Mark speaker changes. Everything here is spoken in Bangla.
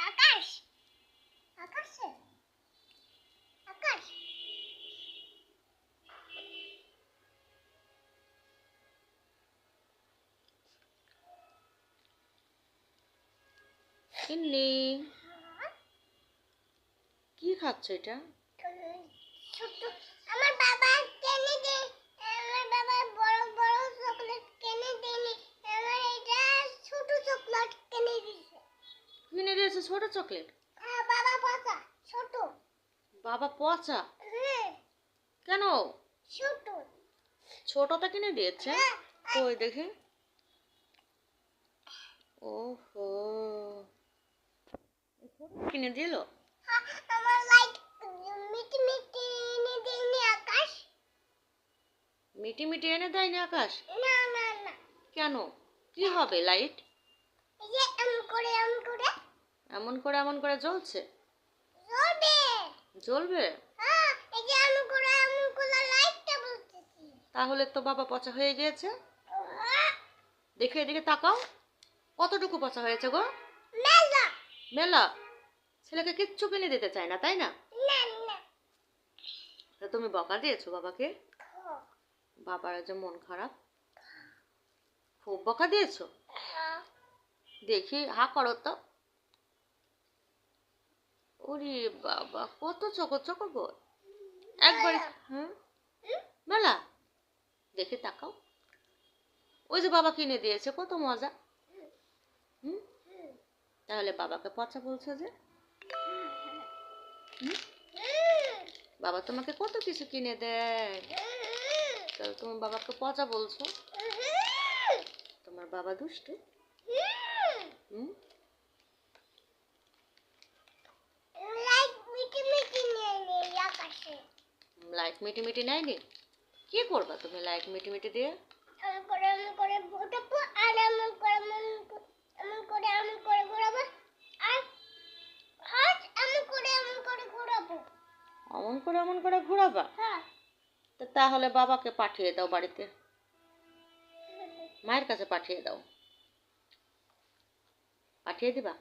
Speaker 1: আকাশ। আকাশে? আকাশ।
Speaker 2: কিন্নি কি খাচ্ছ এটা?
Speaker 1: ছোট আমার বাবা কিনে দে। কিনে দিয়েছে
Speaker 2: ছোট চকলেট?
Speaker 1: হ্যাঁ বাবা পাতা ছোট।
Speaker 2: বাবা পচা?
Speaker 1: হ্যাঁ।
Speaker 2: কেন?
Speaker 1: ছোট।
Speaker 2: ছোটটা কিনে দিয়েছে?
Speaker 1: হ্যাঁ
Speaker 2: কই দেখি। ওহো। কিনে দিল?
Speaker 1: আমার লাইট মিটি মিটি এনে দেয়নি আকাশ।
Speaker 2: মিটি মিটি এনে দেয়নি আকাশ?
Speaker 1: না না না।
Speaker 2: কেন? কি হবে লাইট
Speaker 1: এই যে এমন করে এমন করে।
Speaker 2: এমন করে এমন করে জ্বলছে?
Speaker 1: জ্বলবে।
Speaker 2: জ্বলবে?
Speaker 1: হ্যাঁ এই যে এমন করে এমন করে লাইটটা বলতেছি।
Speaker 2: তাহলে তো বাবা পচা হয়ে গিয়েছে। দেখে এদিকে তাকাও। কতটুকু পচা হয়েছে গো?
Speaker 1: মেলা।
Speaker 2: মেলা? ছেলেকে কিচ্ছু কিনে দিতে চায় না তাই না? তুমি বকা দিয়েছ বাবাকে? বাবার যে মন খারাপ। খুব বকা দিয়েছ?
Speaker 1: হ্যাঁ।
Speaker 2: দেখি হা করো তো। ওরে বাবা কত চকো চকো গো একবার হ্যাঁ মেলা দেখে তাকাও। ওই যে বাবা কিনে দিয়েছে কত মজা। হুম? তাহলে বাবাকে পচা বলছো যে? বাবা তোমাকে কত কিছু কিনে দেয়? তাহলে তুমি বাবাকে পচা বলছো। তোমার বাবা দুষ্টু হুম
Speaker 1: লাইট মিটি মিটি নিয়ে নেই আকাশে
Speaker 2: লাইট মিটি মিটি নেয়নি? কি করবা তুমি লাইট মিটি মিটি দিয়ে?
Speaker 1: এমন করে এমন করে ঘোরাবো আর এমন করে এমন করে এমন করে ঘোরাবো আর হাত এমন করে এমন করে ঘোরাবো।
Speaker 2: অমন করে অমন করে ঘোরাবা?
Speaker 1: হ্যাঁ।
Speaker 2: তা তাহলে বাবাকে পাঠিয়ে দাও বাড়িতে। মায়ের কাছে পাঠিয়ে দাও। পাঠিয়ে দিবা?